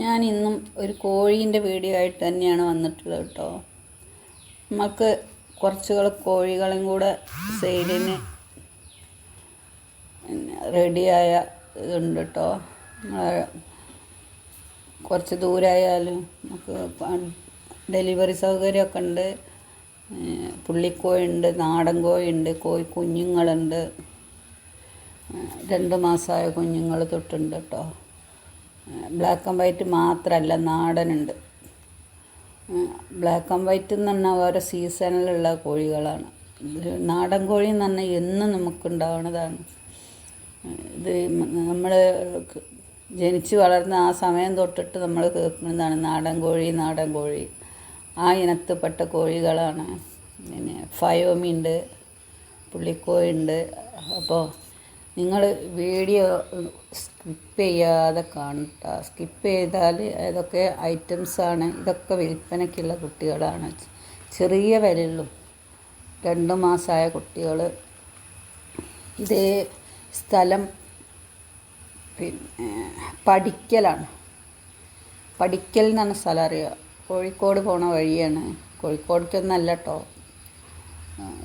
ഞാൻ ഇന്നും ഒരു കോഴീന്റെ വീഡിയോ ആയിട്ട് തന്നെയാണ് വന്നിട്ടുള്ളത് കേട്ടോ. നമുക്ക് കുറച്ചുകൾ കോഴികളും കൂടെ സെയിലിന് റെഡിയായ ഇതുണ്ട് കേട്ടോ. കുറച്ച് ദൂരമായാലും നമുക്ക് ഡെലിവറി സൗകര്യമൊക്കെ ഉണ്ട്. പുള്ളിക്കോയുണ്ട് നാടൻ കോഴിയുണ്ട് കോഴി കുഞ്ഞുങ്ങളുണ്ട്. രണ്ട് മാസമായ കുഞ്ഞുങ്ങൾ തൊട്ടുണ്ട് കേട്ടോ. ബ്ലാക്ക് ആൻഡ് വൈറ്റ് മാത്രമല്ല നാടനുണ്ട്. ബ്ലാക്ക് ആൻഡ് വൈറ്റ് എന്ന് പറഞ്ഞാൽ ഓരോ സീസണിലുള്ള കോഴികളാണ്. നാടൻ കോഴി എന്ന് പറഞ്ഞാൽ എന്നും നമുക്കുണ്ടാവുന്നതാണ്. ഇത് നമ്മൾ ജനിച്ച് വളർന്ന ആ സമയം തൊട്ടിട്ട് നമ്മൾ കേൾക്കുന്നതാണ് നാടൻ കോഴി നാടൻ കോഴി. ആ ഇനത്തിൽപ്പെട്ട കോഴികളാണ്. പിന്നെ ഫയോമി ഉണ്ട് പുള്ളിക്കോഴി ഉണ്ട്. അപ്പോൾ നിങ്ങൾ വീഡിയോ സ്കിപ്പ് ചെയ്യാതെ കാണുക സ്കിപ്പ് ചെയ്താൽ ഏതൊക്കെ ഐറ്റംസാണ് ഇതൊക്കെ വിൽപ്പനയ്ക്കുള്ള കുട്ടികളാണ്. ചെറിയ വിലയുള്ളൂ. രണ്ട് മാസമായ കുട്ടികൾ ഇതേ സ്ഥലം പിന്നെ പഠിക്കലാണ്. പഠിക്കൽ എന്നാണ് സ്ഥലം അറിയുക. കോഴിക്കോട് പോണ വഴിയാണ്. കോഴിക്കോടേക്കൊന്നല്ല കേട്ടോ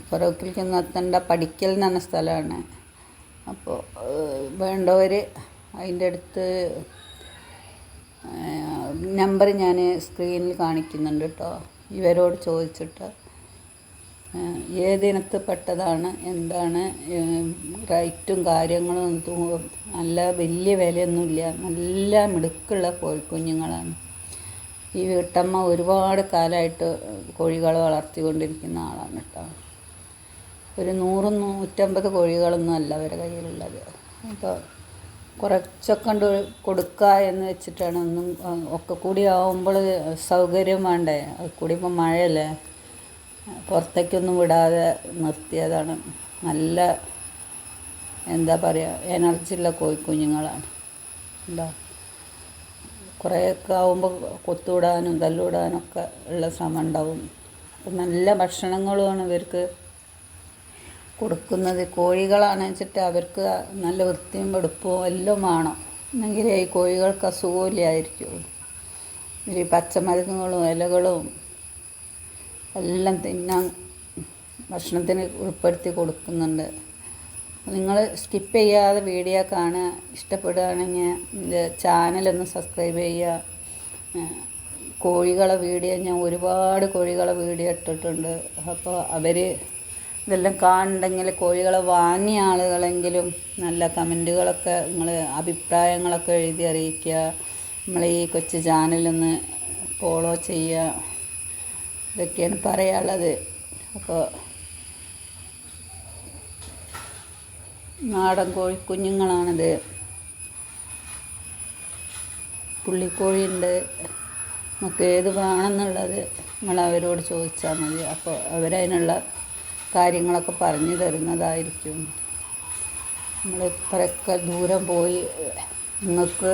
ഫറൂഖിലേക്കൊന്നും എത്തേണ്ട പഠിക്കൽ എന്ന് പറഞ്ഞ സ്ഥലമാണ് അപ്പോൾ വേണ്ടവർ അതിന്റെ അടുത്ത് നമ്പർ ഞാൻ സ്ക്രീനിൽ കാണിക്കുന്നുണ്ട് കേട്ടോ. ഇവരോട് ചോദിച്ചിട്ട് ഏതിനത്ത് ഏതിനത്തിൽപ്പെട്ടതാണ് എന്താണ് റൈറ്റും കാര്യങ്ങളും നല്ല വലിയ വിലയൊന്നുമില്ല. നല്ല മിടുക്കുള്ള കോഴിക്കുഞ്ഞുങ്ങളാണ്. ഈ വീട്ടമ്മ ഒരുപാട് കാലമായിട്ട് കോഴികളെ വളർത്തിക്കൊണ്ടിരിക്കുന്ന ആളാണ് കേട്ടോ. ഒരു നൂറും നൂറ്റമ്പത് കോഴികളൊന്നും അല്ല അവരുടെ കയ്യിലുള്ളത്. അപ്പോൾ കുറച്ചൊക്കെ കൊണ്ട് കൊടുക്കുക എന്ന് വെച്ചിട്ടാണ് ഒന്നും ഒക്കെ കൂടി ആവുമ്പോൾ സൗകര്യം വേണ്ടേ? അത് കൂടി ഇപ്പം മഴയല്ലേ. പുറത്തേക്കൊന്നും വിടാതെ നിർത്തിയതാണ്. നല്ല എന്താ പറയുക എനർജിയുള്ള കോഴിക്കുഞ്ഞുങ്ങളാണ്. ഉണ്ടോ കുറേയൊക്കെ ആവുമ്പോൾ കൊത്തുവിടാനും തല്ലുവിടാനും ഒക്കെ ഉള്ള ശ്രമം ഉണ്ടാവും. അപ്പം നല്ല ഭക്ഷണങ്ങളുമാണ് ഇവർക്ക് കൊടുക്കുന്നത്. കോഴികളാണ് വെച്ചിട്ട് അവർക്ക് നല്ല വൃത്തിയും വെടുപ്പും എല്ലാം വേണം. എന്നെങ്കിലേ ഈ കോഴികൾക്ക് അസുഖമില്ലായിരിക്കുള്ളൂ. ഈ പച്ചമരുന്നുകളും ഇലകളും എല്ലാം തിന്നാൻ ഭക്ഷണത്തിന് ഉൾപ്പെടുത്തി കൊടുക്കുന്നുണ്ട്. നിങ്ങൾ സ്കിപ്പ് ചെയ്യാതെ വീഡിയോ കാണുക. ഇഷ്ടപ്പെടുകയാണെങ്കിൽ എന്റെ ചാനലൊന്ന് സബ്സ്ക്രൈബ് ചെയ്യുക. കോഴികളെ വീഡിയോ ഞാൻ ഒരുപാട് കോഴികളെ വീഡിയോ ഇട്ടിട്ടുണ്ട്. അപ്പോൾ അവർ ഇതെല്ലാം കാണുന്നുണ്ടെങ്കിൽ കോഴികളെ വാങ്ങിയ ആളുകളെങ്കിലും നല്ല കമന്റുകളൊക്കെ നിങ്ങൾ അഭിപ്രായങ്ങളൊക്കെ എഴുതി അറിയിക്കുക. നമ്മളെ ഈ കൊച്ചു ചാനലൊന്ന് ഫോളോ ചെയ്യുക. ഇതൊക്കെയാണ് പറയാനുള്ളത്. അപ്പോൾ നാടൻ കോഴിക്കുഞ്ഞുങ്ങളാണിത് പുള്ളിക്കോഴിയുണ്ട് നമുക്ക് ഏത് വേണമെന്നുള്ളത് നിങ്ങൾ അവരോട് ചോദിച്ചാൽ മതി. അപ്പോൾ അവരതിനുള്ള കാര്യങ്ങളൊക്കെ പറഞ്ഞു തരുന്നതായിരിക്കും. നമ്മൾ ഇത്രയൊക്കെ ദൂരം പോയി നിങ്ങൾക്ക്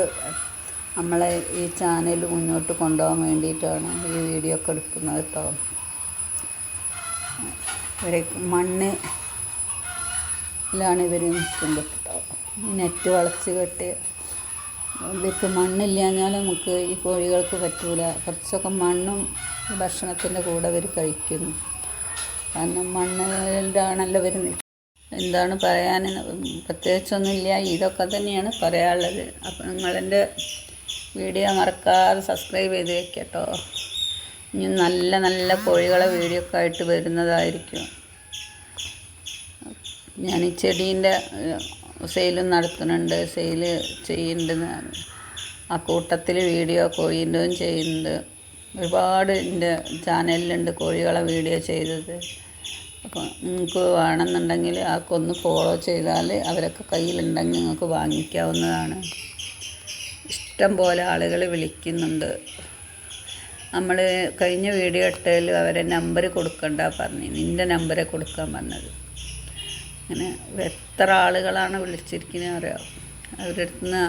നമ്മളെ ഈ ചാനൽ മുന്നോട്ട് കൊണ്ടുപോകാൻ വേണ്ടിയിട്ടാണ് ഈ വീഡിയോ ഒക്കെ എടുക്കുന്നത് കേട്ടോ. ഇവരെ മണ്ണിലാണ് ഇവർ നിൽക്കുന്നത് കേട്ടോ. നെറ്റ് വളച്ച് കെട്ടി ഇവർക്ക് മണ്ണില്ലാഞ്ഞാൽ നമുക്ക് ഈ കോഴികൾക്ക് പറ്റൂല. കുറച്ചൊക്കെ മണ്ണും ഭക്ഷണത്തിന്റെ കൂടെ അവർ കഴിക്കുന്നു. കാരണം മണ്ണിലാണല്ലോ വരുന്നത്. എന്താണ് പറയാൻ? പ്രത്യേകിച്ചൊന്നുമില്ല. ഇതൊക്കെ തന്നെയാണ് പറയാനുള്ളത്. അപ്പോൾ നിങ്ങളെന്റെ വീഡിയോ മറക്കാതെ സബ്സ്ക്രൈബ് ചെയ്ത് വെക്കട്ടോ. ഇനി നല്ല നല്ല കോഴികളെ വീഡിയോ ഒക്കെ ആയിട്ട് വരുന്നതായിരിക്കും. ഞാൻ ഈ ചെടീന്റെ സെയിലും നടത്തുന്നുണ്ട്. സെയിൽ ചെയ്യുന്നുണ്ട്. ആ കൂട്ടത്തിൽ വീഡിയോ കോഴീന്റെയും ചെയ്യുന്നുണ്ട്. ഒരുപാട് എന്റെ ചാനലിലുണ്ട് കോഴികളെ വീഡിയോ ചെയ്തത്. അപ്പോൾ നിങ്ങൾക്ക് വേണമെന്നുണ്ടെങ്കിൽ ആൾക്ക് ഒന്ന് ഫോളോ ചെയ്താൽ അവരൊക്കെ കയ്യിലുണ്ടെങ്കിൽ നിങ്ങൾക്ക് വാങ്ങിക്കാവുന്നതാണ്. ഇഷ്ടം പോലെ ആളുകൾ വിളിക്കുന്നുണ്ട്. നമ്മൾ കഴിഞ്ഞ വീഡിയോ ഇട്ടതിൽ അവരെ നമ്പർ കൊടുക്കണ്ട പറഞ്ഞു. നിന്റെ നമ്പരെ കൊടുക്കാൻ പറഞ്ഞത്. അങ്ങനെ എത്ര ആളുകളാണ് വിളിച്ചിരിക്കുന്നത് അറിയാം അവരുടെ അടുത്ത് നിന്ന്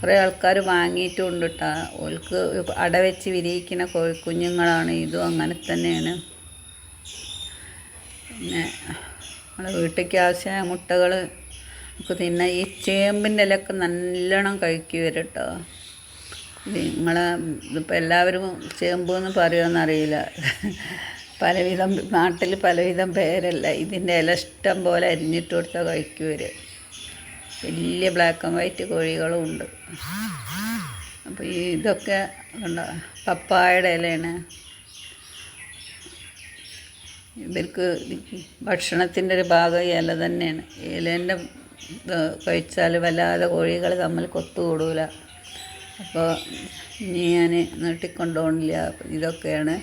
കുറേ ആൾക്കാർ വാങ്ങിയിട്ടുണ്ട് കേട്ടോ ഓൽക്ക് അട വെച്ച് വിരിയിക്കുന്ന കോഴിക്കുഞ്ഞുങ്ങളാണ് ഇതും അങ്ങനെ തന്നെയാണ്. പിന്നെ നമ്മുടെ വീട്ടിലേക്ക് ആവശ്യമായ മുട്ടകൾ നമുക്ക് തിന്ന ഈ ചേമ്പിന്റെ ഇലയൊക്കെ നല്ലോണം കഴിക്കി വരും കേട്ടോ നിങ്ങളെ ഇതിപ്പോൾ എല്ലാവരും ചേമ്പ് എന്ന് പറയുമെന്നറിയില്ല പലവിധം നാട്ടിൽ പലവിധം പേരല്ല. ഇതിന്റെ ഇല ഇഷ്ടം പോലെ അരിഞ്ഞിട്ട് കൊടുത്താൽ കഴിക്കുവർ വലിയ ബ്ലാക്ക് ആൻഡ് വൈറ്റ് കോഴികളും ഉണ്ട്. അപ്പോൾ ഇതൊക്കെ കണ്ടോ പപ്പായയുടെ ഇലയാണ്. ഇവർക്ക് ഭക്ഷണത്തിന്റെ ഒരു ഭാഗം ഇല തന്നെയാണ്. ഇലേന്റെ കഴിച്ചാൽ വല്ലാതെ കോഴികൾ തമ്മിൽ കൊത്തുകൂടൂല അപ്പോൾ ഇനി ഞാൻ നീട്ടിക്കൊണ്ടുപോകണില്ല ഇതൊക്കെയാണ്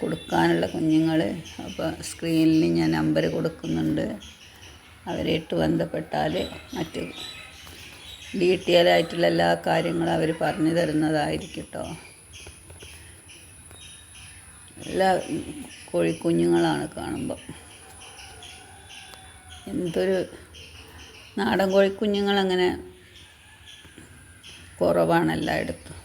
കൊടുക്കാനുള്ള കുഞ്ഞുങ്ങൾ അപ്പോൾ സ്ക്രീനിൽ ഞാൻ നമ്പർ കൊടുക്കുന്നുണ്ട്. അവരായിട്ട് ബന്ധപ്പെട്ടാൽ മറ്റ് ഡീറ്റെയിൽ ആയിട്ടുള്ള എല്ലാ കാര്യങ്ങളും അവർ പറഞ്ഞു തരുന്നതായിരിക്കും കേട്ടോ എല്ലാ കോഴിക്കുഞ്ഞുങ്ങളാണ് കാണുമ്പോൾ എന്തൊരു നാടൻ കോഴിക്കുഞ്ഞുങ്ങളങ്ങനെ കുറവാണ് എല്ലായിടത്തും.